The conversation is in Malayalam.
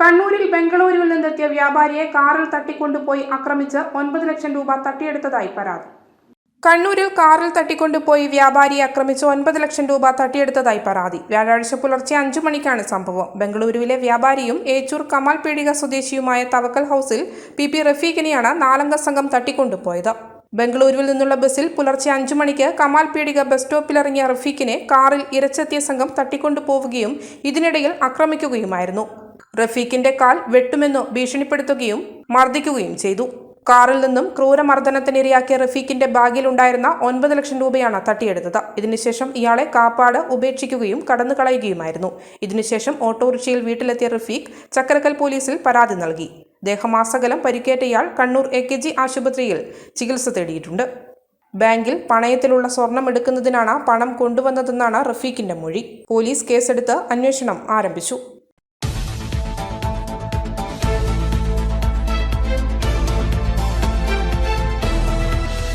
കണ്ണൂരിൽ ബംഗളൂരുവിൽ നിന്നെത്തിയ വ്യാപാരിയെ കാറിൽ തട്ടിക്കൊണ്ടുപോയി ആക്രമിച്ച് ഒൻപത് ലക്ഷം രൂപ തട്ടിയെടുത്തതായി പരാതി. കണ്ണൂരിൽ കാറിൽ തട്ടിക്കൊണ്ടുപോയി വ്യാപാരിയെ ആക്രമിച്ച് ഒൻപത് ലക്ഷം രൂപ തട്ടിയെടുത്തതായി പരാതി. വ്യാഴാഴ്ച പുലർച്ചെ അഞ്ചു മണിക്കാണ് സംഭവം. ബംഗളൂരുവിലെ വ്യാപാരിയും ഏച്ചൂർ കമാൽ പീടിക സ്വദേശിയുമായ തവക്കൽ ഹൌസിൽ പി പി റഫീഖിനെയാണ് നാലംഗ സംഘം തട്ടിക്കൊണ്ടുപോയത്. ബംഗളൂരുവിൽ നിന്നുള്ള ബസ്സിൽ പുലർച്ചെ അഞ്ചു മണിക്ക് കമാൽ പീടിക ബസ് സ്റ്റോപ്പിലിറങ്ങിയ റഫീഖിനെ കാറിൽ ഇരച്ചെത്തിയ സംഘം തട്ടിക്കൊണ്ടുപോവുകയും ഇതിനിടയിൽ ആക്രമിക്കുകയുമായിരുന്നു. റഫീഖിന്റെ കാൽ വെട്ടുമെന്നു ഭീഷണിപ്പെടുത്തുകയും മർദ്ദിക്കുകയും ചെയ്തു. കാറിൽ നിന്നും ക്രൂരമർദ്ദനത്തിനിരയാക്കിയ റഫീഖിന്റെ ബാഗിലുണ്ടായിരുന്ന ഒൻപത് ലക്ഷം രൂപയാണ് തട്ടിയെടുത്തത്. ഇതിനുശേഷം ഇയാളെ കാപ്പാട് ഉപേക്ഷിക്കുകയും കടന്നു കളയുകയുമായിരുന്നു ഇതിനുശേഷം ഓട്ടോറിക്ഷയിൽ വീട്ടിലെത്തിയ റഫീഖ് ചക്കരക്കൽ പോലീസിൽ പരാതി നൽകി. ദേഹമാസകലം പരിക്കേറ്റ ഇയാൾ കണ്ണൂർ എ കെ ജി ആശുപത്രിയിൽ ചികിത്സ തേടിയിട്ടുണ്ട്. ബാങ്കിൽ പണയത്തിലുള്ള സ്വർണം എടുക്കുന്നതിനാണ് പണം കൊണ്ടുവന്നതെന്നാണ് റഫീഖിന്റെ മൊഴി. പോലീസ് കേസെടുത്ത് അന്വേഷണം ആരംഭിച്ചു.